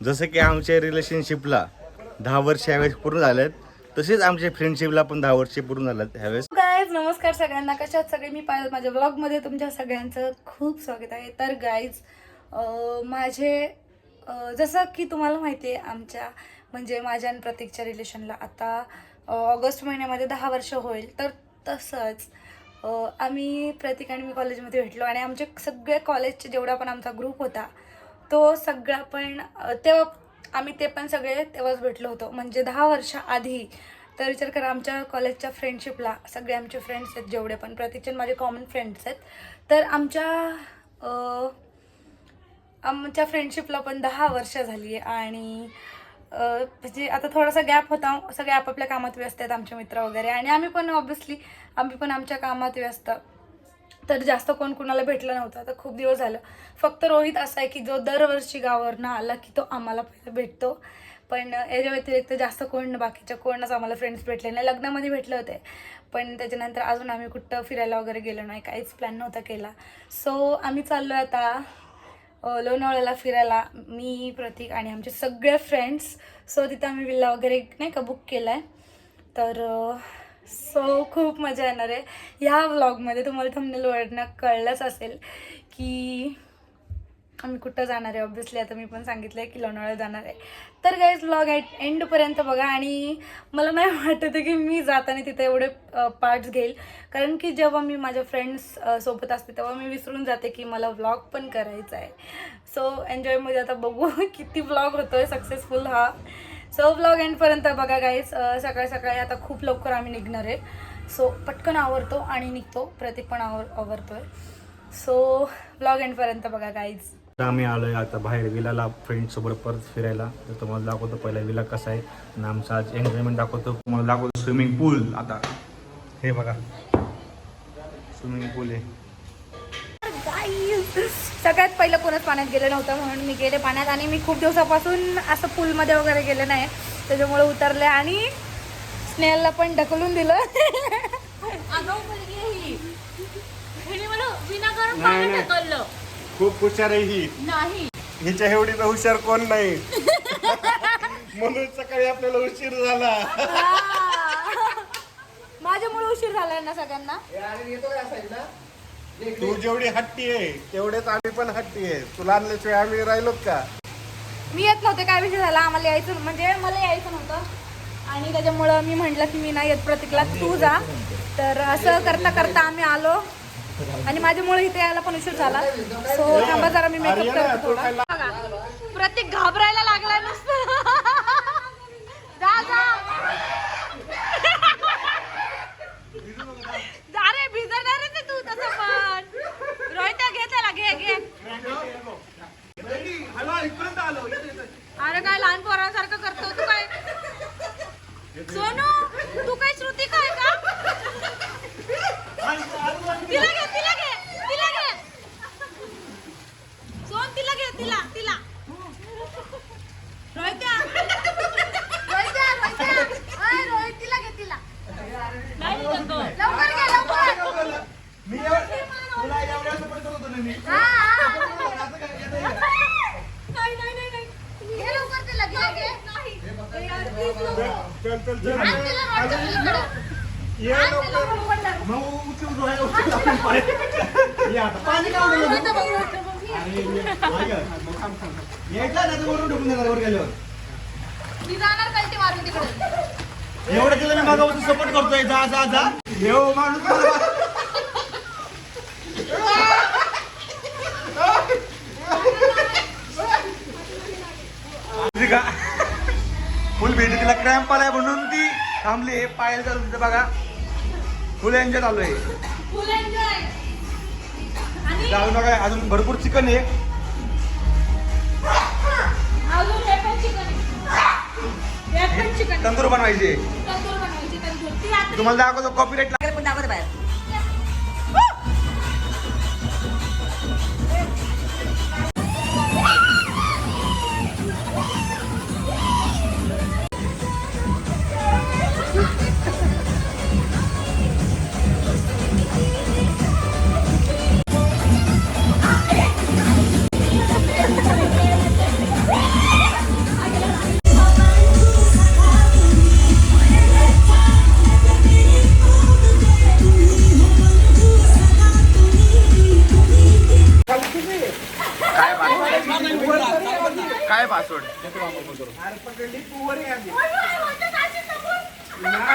जसं की आमच्या रिलेशनशिपला दहा वर्ष ह्यावेळेस पूर्ण झालेत तसेच आमच्या फ्रेंडशिपला पण दहा वर्ष पूर्ण झालेत ह्यावेळेस गाईज नमस्कार सगळ्यांना. कशात सगळे? मी पाहिजे माझ्या ब्लॉगमध्ये तुमच्या सगळ्यांचं खूप स्वागत आहे. तर गाईज माझे जसं की तुम्हाला माहिती आहे आमच्या म्हणजे माझ्या आणि प्रतीकच्या रिलेशनला आता ऑगस्ट महिन्यामध्ये दहा वर्ष होईल. तर तसंच आम्ही प्रतीक आणि मी कॉलेजमध्ये भेटलो आणि आमचे सगळे कॉलेजचे जेवढा पण आमचा ग्रुप होता तो सगळा पण तेव्हा आम्ही ते पण सगळे तेव्हाच भेटलो होतो. म्हणजे दहा वर्ष आधी तर विचार करा आमच्या कॉलेजच्या फ्रेंडशिपला सगळे आमचे फ्रेंड्स आहेत जेवढे पण. प्रतीकचे माझे कॉमन फ्रेंड्स आहेत. तर आमच्या आमच्या फ्रेंडशिपला पण दहा वर्ष झाली आहे. आणि म्हणजे आता थोडासा गॅप होता. सगळे आपापल्या कामात व्यस्त आहेत आमचे मित्र वगैरे. आणि आम्ही पण ऑब्विसली आम्ही पण आमच्या कामात व्यस्त. तर जास्त कोण कुणाला भेटलं नव्हतं. तर खूप दिवस झालं. फक्त रोहित असा आहे की जो दरवर्षी गावावरनं आला की तो आम्हाला पहिला भेटतो. पण याच्या व्यतिरिक्त जास्त कोण बाकीच्या कोणच आम्हाला फ्रेंड्स भेटले नाही. लग्नामध्ये भेटले होते. पण त्याच्यानंतर अजून आम्ही कुठं फिरायला वगैरे गेलो नाही. काहीच प्लॅन नव्हता केला. सो आम्ही चाललो आहे आता लोणावळ्याला फिरायला. मी प्रतीक आणि आमचे सगळे फ्रेंड्स सो तिथं आम्ही विल्ला वगैरे नाही का बुक केला आहे तर सो खूप मजा येणार आहे. ह्या व्लॉगमध्ये तुम्हाला थंबनेलवरनं कळलंच असेल की आम्ही कुठं जाणार आहे ऑब्व्हियसली आता मी पण सांगितलं आहे की लोणावळा जाणार आहे. तर गाईज व्लॉग एंडपर्यंत बघा आणि मला नाही वाटत आहे की मी जाताना तिथे एवढे पार्ट्स घेईल. कारण की जेव्हा मी माझ्या फ्रेंड्स सोबत असते तेव्हा मी विसरून जाते की मला व्लॉग पण करायचा आहे. सो एन्जॉयमध्ये आता बघू किती व्लॉग होतो आहे सक्सेसफुल हा. सो व्लॉग एंडपर्यंत बघा गाईज सकाळी सकाळी आता खूप लवकर आम्ही निघणार आहे. सो पटकन आवरतो आणि निघतो. प्रतीक पण आवर आवरतोय. सो व्लॉग एंडपर्यंत बघा गाईज आम्ही आलोय आता बाहेर विलाला फ्रेंड सोबत परत फिरायला. तर तुम्हाला दाखवतो पहिला विला कसा आहे. आणि आमचा आज एन्जॉयमेंट दाखवतो. तुम्हाला दाखवतो स्विमिंग पूल आता. हे बघा. स्विमिंग पूल आहे. सगळ्यात पहिलं कोणच पाण्यात गेलं नव्हतं म्हणून मी गेले पाण्यात आणि मी खूप दिवसापासून असं पूलमध्ये वगैरे गेले नाही. त्याच्यामुळे उतरले आणि स्नेहलला पण ढकलून दिलं. ही. खूप हुशार आहे ही. नाही. हिच्या एवढी हुशार कोण नाही. म्हणून सकाळी आपल्याला उशीर झाला. माझ्यामुळे उशीर झालाय ना सगळ्यांना. तू जेवढी हट्टी आहे तेवढेच आम्ही पण हट्टी आहे. तुला आणल्याशिवाय आम्ही राहिलोत का? मी येत नव्हते काय विषय झाला? आम्हाला यायचं म्हणजे मला यायचं नव्हतं. आणि त्याच्यामुळं मी म्हटलं की मी नाही येत प्रतीकला. तू जा. तर असं करता करता आम्ही आलो. आणि माझ्यामुळे इथे यायला पण उशीर झाला. सो थांबा जरा मी मेकअप करतो थोडा. प्रत्येक घाबरायला लागलाय नुसतं so वरून ढकलून देणार वर गेल्यावर. मी जाणार कल्टी मारून तिकडे? एवढं केलं मी मागावरती सपोर्ट करतोय जा जा जा. येऊ माणूस तुझी का फुल भेटी तिला क्रॅम्प आलाय म्हणून ती थांबली. पायाला चालू तिथं बघा. फुल एन्जॉय चालू आहे. फुल एन्जॉय आणि जाऊ नका अजून भरपूर चिकन आहे. तंदूर बनवायची. तंदूर बनवायची तंदूर. ती रात्री तुम्हाला दाखवतो कॉपीराईट पण दाखवते बाहेर.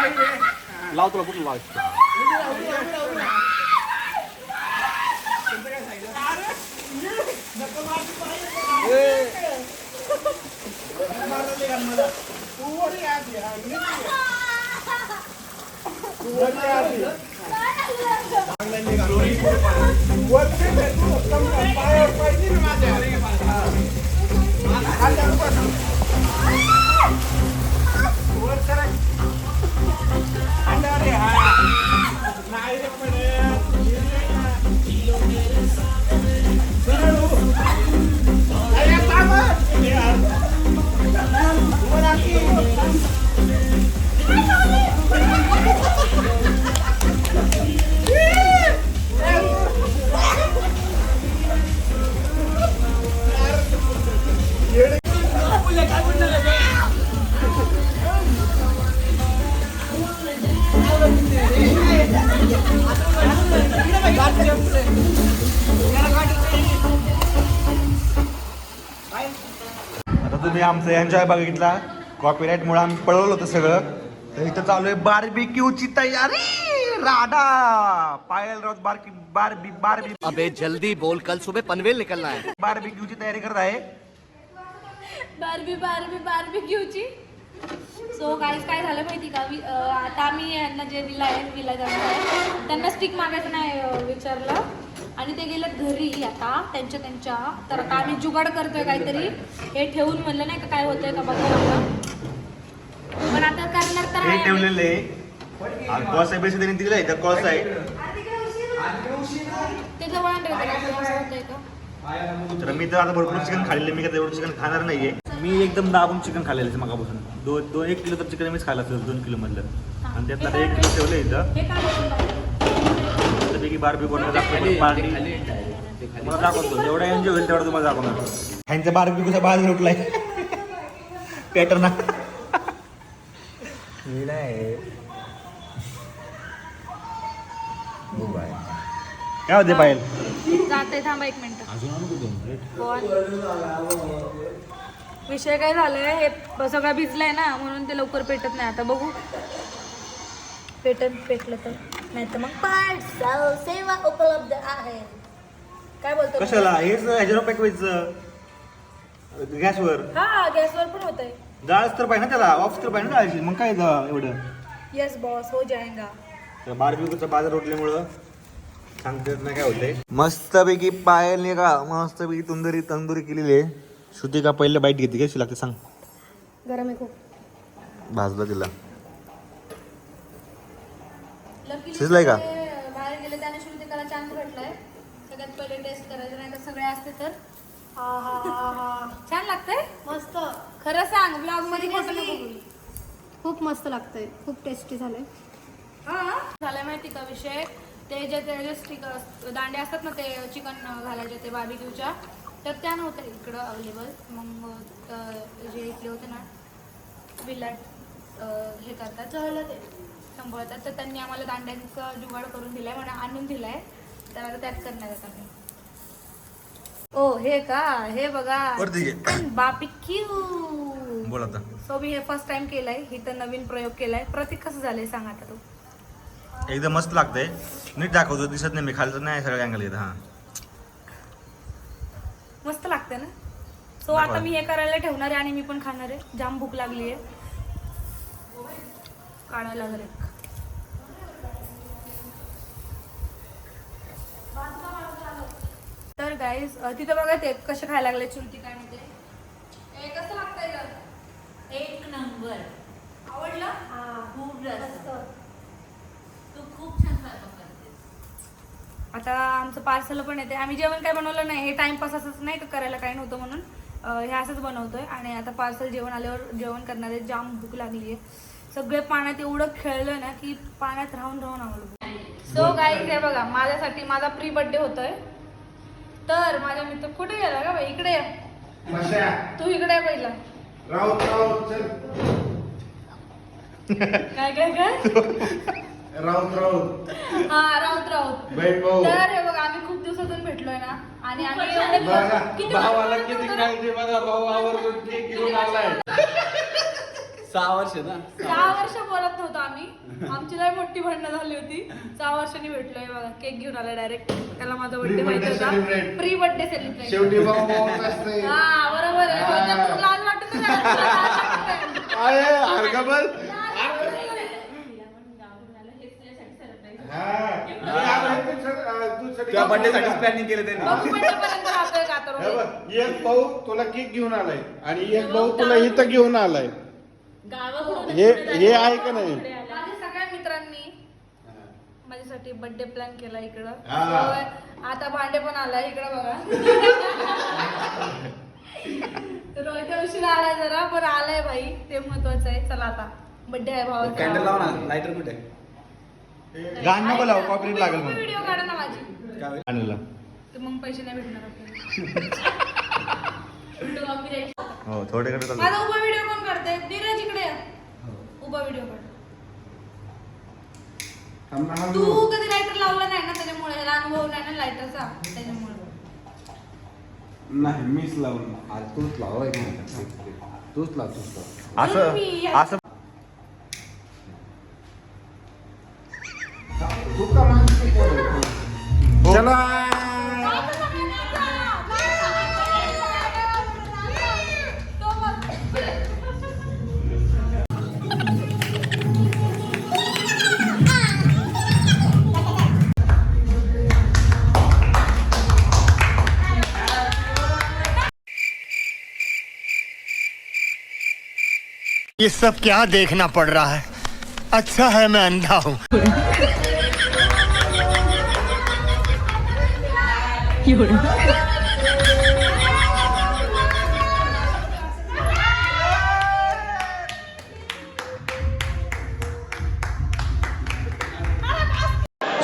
लाव तुला कुठं लावायचं आमचं एन्जॉय बघितला. कॉपीराईट मुळे आम्ही पळवलं होतं सगळं. तर इथं चालू आहे बार्बिक्यूची तयारी. राडा पायल रोज बारकी बारबी बारबी अबे जल्दी बोल कल सुबह पनवेल निकलना है। बार्बिक्यूची तयारी करत आहे. बारबी बारबी बारबी घेऊची सो गाईज काय झालं माहिती का? वि- आता आम्ही यांना जे दिलं आहे विला जाणार आहे त्यांना स्टिक मागायचं नाही विचारलं. आणि ते गेलेत घरी आता त्यांच्या त्यांच्या. तर आता आम्ही जुगाड करतोय काहीतरी. हे ठेवून म्हणलं नाही का काय होतंय का बघा पण आता करणार तर हे आहे. ठेवलेले. कॉस आहे बेसिक त्यांनी दिलं इथं कॉस आहे. का? त्याला? असं होतंय का? तर मी तर आता भरपूर चिकन खाल्लेलं मी काय एवढं चिकन खाणार नाहीये. मी एकदम दाबून चिकन खाल्लेलं आहे मगापासून. दोन दोन एक किलो तर चिकन मीच खायला असेल दोन किलो मधलं. आणि त्यातलं आता एक किलो ठेवलं इथं. हे? त्यापैकी बारबी कोणाला दाखवतो पार्टी. तुम्हाला दाखवतो. जेवढा एन्जॉय होईल तेवढा तुम्हाला दाखवणार. ह्यांचा बारबी कसा बाहेर उठलाय. पॅटर्न मी नाही. काय होते पायल? जाते थांबा एक मिनिट. विषय काय झालाय? हे सगळं भिजलंय ना म्हणून ते लवकर पेटत नाही. आता बघू. पेटन पेटलं तर. नाही तर मग पार्सल सेवा उपलब्ध आहे. काय बोलतो? कशाला? हेच ह्याच्यावर पॅकवायचं गॅसवर. हा गॅसवर पण होतंय. जाळच तर पाहिजे ना त्याला. ऑफ तर पाहिजे ना मग काय एवढं? येस बॉस हो जाएगा तर बाजार उठल्यामुळं सांगता येत नाही काय होतंय. मस्तपैकी पायलने का मस्तपैकी तंदुरी तंदुरी केलेली आहे. श्रुती का पहिले बाईट घेते कशी लागते सांग. गरम आहे खूप. भाजला तिला. शिजलाय का? ते बाहेर गेले त्याने श्रुतिकाला चान्स भेटलाय सगळ्यात पहिले टेस्ट करायचं नाही तर सगळे असते तर. हा हा हा हा. छान लागतंय? मस्त. खरं सांग ब्लॉगमध्ये खोटं नको बोलू. खूप मस्त लागतंय. खूप टेस्टी झालंय. हा? झालंय माहिती का विषय? ते जे ते जे दांडे असतात ना ते चिकन घालायचे ते बार्बिक्यूच्या तर त्या नव्हत्या इकडं अवेलेबल मग जे इथले होते ना विलाट हे करतात जळलं ते. संभळतात. तर त्यांनी आम्हाला दांड्यांचा जुगाड करून दिलाय म्हणा आणून दिलाय. तर आता त्यात करणार आहेत आम्ही. ओ हे का? हे बघा. घे. बार्बिक्यू बोल सो मी हे फर्स्ट टाइम केलंय. ही तर नवीन प्रयोग केलाय. प्रतीक कसं झालंय सांग आता तू. एकदम मस्त लागतंय. नीट दाखवतो दिसत नाही मी खालचं नाही सगळं अँगल येत हा. मस्त लागते ना? सो दाखवा. आता मी हे करायला ठेवणार आहे आणि मी पण खाणार आहे. जाम भूक लागली आहे. काढायला लागेल एक. तर गाईज तिथं बघा ते कसे खायला लागले चुलती काय म्हणते? कसं लागतंय? एक नंबर. आवडलं? खूप जास्त तू खूप छान आता आमचं पार्सल पण येते आम्ही जेवण काय बनवलं नाही हे टाइमपास असंच नाही का करायला काही नव्हतं म्हणून. हे असंच बनवतोय. आणि आता पार्सल जेवण आल्यावर जेवण करणार जाम भूक लागली आहे. सगळे पाण्यात एवढं खेळलं ना की पाण्यात राहून राहून आवडलं. सो गाई हे बघा माझ्यासाठी माझा प्री बर्थडे होतोय. तर माझ्या मित्र कुठे गेला का बाई? इकडे ये. तू इकडे पहिला. काय काय काय? राऊत राऊत. हा राऊत राऊत. बाई भाऊ. तर हे बघा आम्ही खूप दिवसातून भेटलोय ना. आणि आम्ही एवढे बघा दिवस- किती भावाला किती होतं? काळजी बघा भाऊ आवर्जून केक घेऊन आलाय. सहा वर्ष ना? सहा वर्ष बोलत नव्हतो आम्ही. आमची लय मोठी भांडणं झाली होती. सहा वर्षांनी भेटलोय बघा. केक घेऊन आला डायरेक्ट त्याला माझा बर्थडे माहिती होता. celebrate. प्री बर्थडे सेलिब्रेशन शेवटी भाऊ भाऊच असते हा बरोबर आहे. हा. वाटत होती, तुला लाज वाटत आहे. अरे हरकबल त्या बर्थडे साठी प्लॅनिंग केलं त्यांनी. हे बघ, एक भाऊ तुला केक घेऊन आलाय आणि एक भाऊ तुला इथं घेऊन आलाय. हे हे आहे का नाही माझ्या सगळ्या मित्रांनी माझ्यासाठी बर्थडे प्लॅन केला इकडं. हा. आता भांडे पण आलाय इकडं बघा. रोहित उशीर आलाय जरा पण आलाय भाई ते महत्वाचं आहे. चला आता. बर्थडे आहे कॅन्डल लाव भावाचा ना. लायटर कुठे? गाणं नको लावू कॉपरेट लागेल म्हणून. व्हिडिओ काढा ना माझी. काय? आणलं. तर मग पैसे नाही भेटणार आपल्याला. हो थोडेकडे चालू. माझा उभा व्हिडिओ कोण करते धीरज इकडे ये. उभा व्हिडिओ काढ. तू कधी लायटर लावला नाही ना त्याच्यामुळे? ह्याला अनुभव नाही ना लायटरचा त्याच्यामुळे. नाही मीच लावून. आज तूच लाव तूच लाव तूच लाव. असं मी- असं ये सब क्या देखना पड़ रहा है? अच्छा है मैं अंधा हूँ।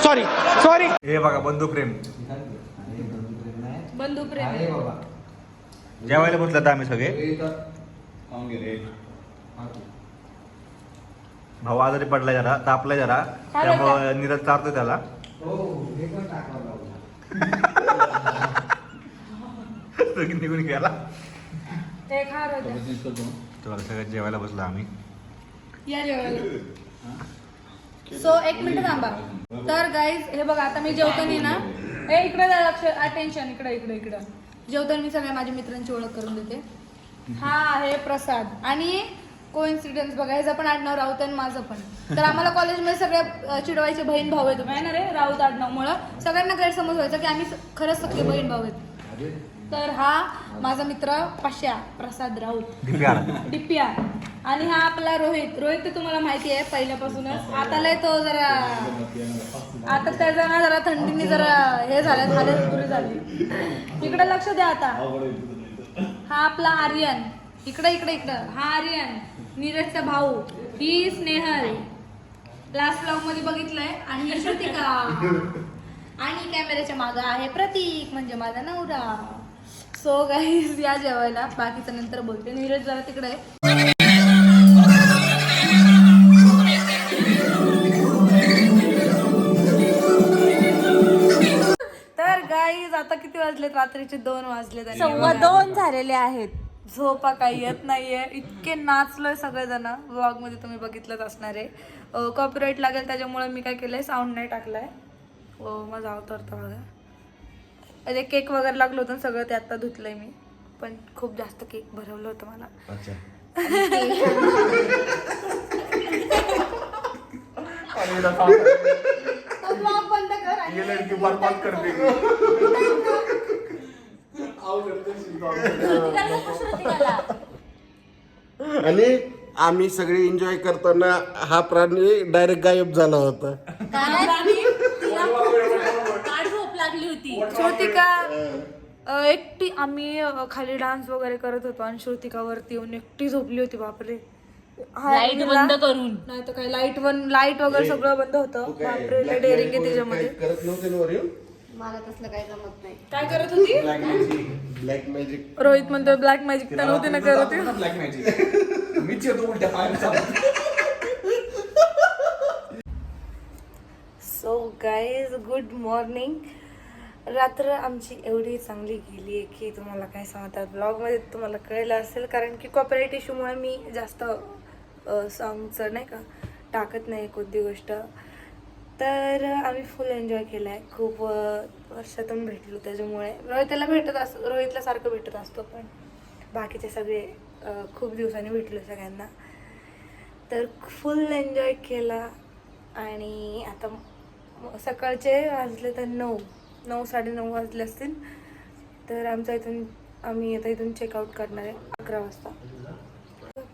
सॉरी सॉरी हे बघा बंधू प्रेम। बंधू प्रेम. जेवायला बसलं आम्ही सगळे। भाऊ आजारी पडलाय जरा तापलाय जरा. त्यामुळे नीरज चारतो त्याला. तो निघून गेला. ते खा सगळ्यात जेवायला बसलो आम्ही. या जेवायला. सो एक मिनिट थांबा. तर गाईज हे बघा आता मी जेवताना ना हे इकडे जा लक्ष अटेन्शन इकडे इकडे इकडं. जेवताना मी सगळ्या माझ्या मित्रांची ओळख करून देते. हा आहे प्रसाद. आणि कोइन्सिडन्स बघा ह्याचं पण आडनाव राऊत आणि माझं पण. तर आम्हाला कॉलेजमध्ये सगळ्या चिडवायचे बहीण भाऊ आहेत. आहे ना रे? राऊत आडनावमुळं. सगळ्यांना गैरसमज व्हायचा की आम्ही खरंच सगळे बहीण भाऊ आहेत. तर हा माझा मित्र पाशा प्रसाद राऊत. डिप्या आणि हा आपला रोहित. रोहित तर तुम्हाला माहिती आहे पहिल्यापासूनच. आता लय तो जरा आता त्याचा ना जरा थंडीने जरा हे झालं झालं पुरी झाली. इकडे लक्ष द्या आता. हा आपला आर्यन. इकडे इकडे इकडं. हा आर्यन. नीरजचा भाऊ. ही स्नेहल. लास्ट ब्लॉगमध्ये बघितलंय. आणि ही श्रुतिका. आणि कॅमेऱ्याच्या मागं आहे प्रतीक म्हणजे माझा नवरा. सो गाईज या जेवायला. बाकीचं नंतर बोलते. नीरज जरा तिकडे. तर गाईज आता किती वाजलेत? रात्रीचे दोन वाजले सव्वा दोन झालेले आहेत. झोपा काही येत नाहीये. इतके नाचलोय सगळेजण व्लॉगमध्ये तुम्ही बघितलंच असणार आहे. कॉपीराईट लागेल त्याच्यामुळे मी काय केलंय साऊंड नाही टाकलाय. ओ माझा अवतरतो बघा. अरे केक वगैरे लागलं होतं ना सगळं ते आता धुतलंय मी. पण खूप जास्त केक भरवलं होतं मला. कर आणि आम्ही सगळे एन्जॉय करताना हा प्राणी डायरेक्ट गायब झाला होता. श्रुतिका एकटी आम्ही खाली डान्स वगैरे करत होतो आणि श्रुतिका वरती येऊन एकटी झोपली होती बापरे. लाइट बंद करून. नाही तर काय लाइट वन लाइट वगैरे सगळं बंद होतं. बापरे डेअरिंग आहे त्याच्यामध्ये. करत नव्हते ना वर येऊन मला तसलं काही जमत नाही. काय करत होती? ब्लॅक मॅजिक रोहित म्हणतो ब्लॅक मॅजिक तर नव्हती ना करत. ब्लॅक मॅजिक मीच येतो उलट्या चालत. गाईज गुड मॉर्निंग रात्र आमची एवढी चांगली गेली आहे की तुम्हाला काय सांगतात ब्लॉगमध्ये तुम्हाला कळलं असेल कारण की कॉपरेट इशूमुळे मी जास्त सॉंगचं नाही का टाकत नाही कोणती गोष्ट. तर आम्ही फुल एन्जॉय केला आहे खूप वर्षातून भेटलो त्याच्यामुळे. रोहितला भेटत असतो रोहितला सारखं भेटत असतो पण बाकीचे सगळे खूप दिवसांनी भेटलो सगळ्यांना. तर फुल एन्जॉय केला आणि आता सकाळचे वाजले तर नऊ. नऊ साडेनऊ वाजले असतील. तर आमचा इथून आम्ही आता इथून चेकआउट करणार आहे अकरा वाजता.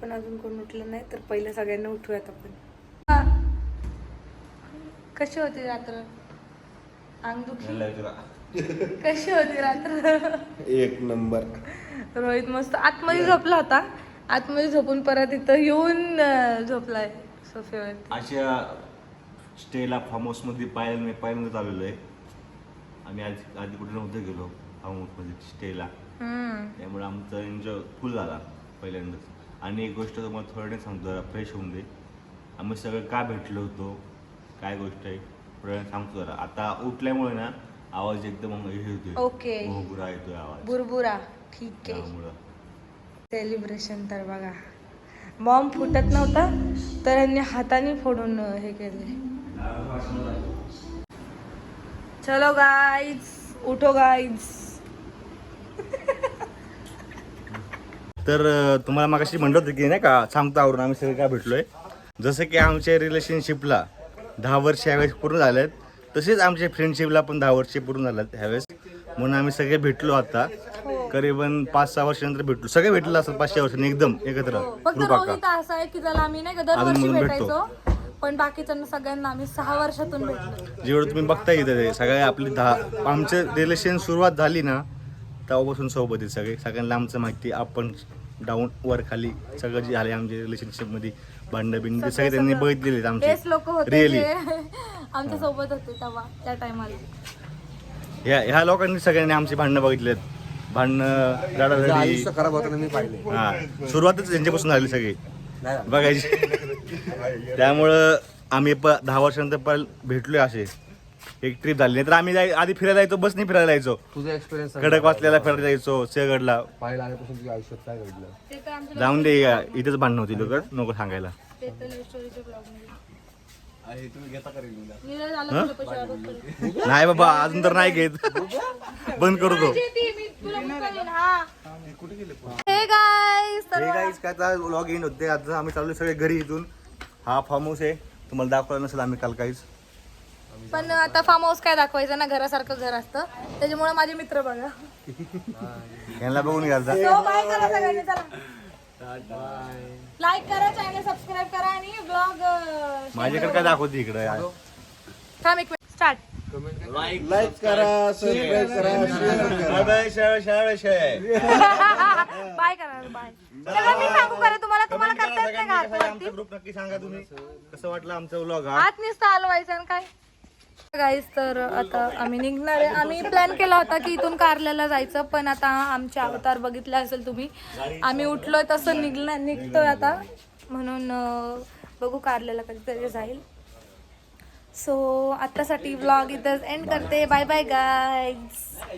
पण अजून कोण उठलं नाही तर पहिलं सगळ्यांना उठूयात आपण. कशी होती रात्र? अंग दुखी? कशी होती रात्र? एक नंबर. रोहित मस्त आतमध्ये झोपला होता. आतमध्ये झोपून परत इथं येऊन झोपलाय सोफ्यावर अशा स्टेला फार्म हाऊसमध्ये पाहायला मी पहिल्यांदाच आलेलो आहे. आम्ही आधी आधी कुठे नव्हतं गेलो फार्म हाऊसमध्ये स्टेला. त्यामुळे आमचा एन्जॉय फुल झाला पहिल्यांदाच. आणि एक गोष्ट तुम्हाला थोडं नाही सांगतो जरा फ्रेश होऊन दे. आम्ही सगळं का भेटलो होतो? काय गोष्ट आहे? वेळाने सांगतो जरा. आता उठल्यामुळे ना आवाज एकदम हे होतोय. ओके. घोगरा येतोय आवाज. बुरबुरा ठीक आहे. त्यामुळं. सेलिब्रेशन तर बघा. बॉम्ब फुटत नव्हता तर यांनी हाताने फोडून हे केले चलो गाईज उठो गाईज तर अ, तुम्हाला मागाशी म्हणलं होतं की नाही का सांगतो आवरून आम्ही सगळे काय भेटलोय? जसं की आमच्या रिलेशनशिपला दहा वर्ष ह्यावेळेस पूर्ण झालेत. तसेच आमच्या फ्रेंडशिपला पण दहा वर्ष पूर्ण झालेत ह्यावेळेस. म्हणून आम्ही सगळे भेटलो आता. करीबन पाच सहा वर्षानंतर भेटलो. सगळे भेटलो असं पाच सहा वर्षांनी एकदम एकत्र. फक्त रोहित असं आहे की त्याला आम्ही नाही का दरवर्षी अधूनमधून भेटायचो पण बाकीच्यांना सगळ्यांना आम्ही सहा वर्षातून भेटलो. जेवढं तुम्ही बघता इथे ते सगळे आपली दहा आमचं रिलेशन सुरुवात झाली ना तेव्हापासून सोबत आहे सगळे. सगळ्यांना आमचं माहिती आपण डाऊन वर खाली सगळं जे झाले आमच्या रिलेशनशिपमध्ये भांडण बिंड ते सगळे त्यांनी बघितलेले आहेत बेस्ट आमचे. लोक होते रिअली जे आमच्यासोबत होते तेव्हा त्या टायमाला ह्या ह्या लोकांनी सगळ्यांनी आमची भांडणं बघितलेत. भांडणं रडारडी. खराब होताना मी पाहिले. हा. सुरुवातच त्यांच्यापासून झाली सगळी. बघायची. त्यामुळं आम्ही प दहा वर्षानंतर पर भेटलोय असे. एक ट्रिप झाली. नाही तर आम्ही जाय- आधी फिरायला जायचो बसने फिरायला जायचो. तुझा एक्सपिरियन्स खडक वाचल्याला फिरायला जायचो सिंहगडला पाहायला आल्यापासून तुझ्या आयुष्यात काय घडलं? ते तर आमच्या जाऊन दे या, इथेच भांडणं होती लोक नको सांगायला. ते तर मध्ये. नीरज आला तुला. नाही बाबा अजून तर नाही घेत. बंद करतो ती मी तुला हा. Guys, तर गाईज काय आता लॉग इन होते. आता आम्ही चाललो सगळे घरी इथून. हा फार्म हाऊस आहे. तुम्हाला दाखवलं नसेल आम्ही काल काहीच. पण आता फार्म हाऊस काय दाखवायचं ना घरासारखं घर असतं. त्याच्यामुळे माझे मित्र बघा. यांना बघून घ्यायचा So, bye करा सगळ्यांनी चला. लाईक करा चॅनल सबस्क्राईब करा आणि ब्लॉग माझ्याकडे काय दाखवते इकडे थांब एक मिनिट स्टार्ट लाईक करा. सबस्क्राईब करा शेअर करा बाय करा. बाय सगळं मी सांगू करा तुम्हाला तुम्हाला करता येत नाही का हातवरती? ग्रुप नक्की सांगा तुम्ही. कसं वाटलं आमचा व्लॉग हा आत नुसतं हलवायचं आणि काय? गाईज तर आता आम्ही निघणार. आहे आम्ही प्लॅन केला होता की इथून कारल्याला जायचं पण आता आमचे अवतार बघितले असेल तुम्ही. आम्ही उठलोय तसं निघणार निघतोय आता. म्हणून बघू कारल्याला कधीतरी जाईल. सो आत्तासाठी व्लॉग इथंच एंड करते. Bye bye guys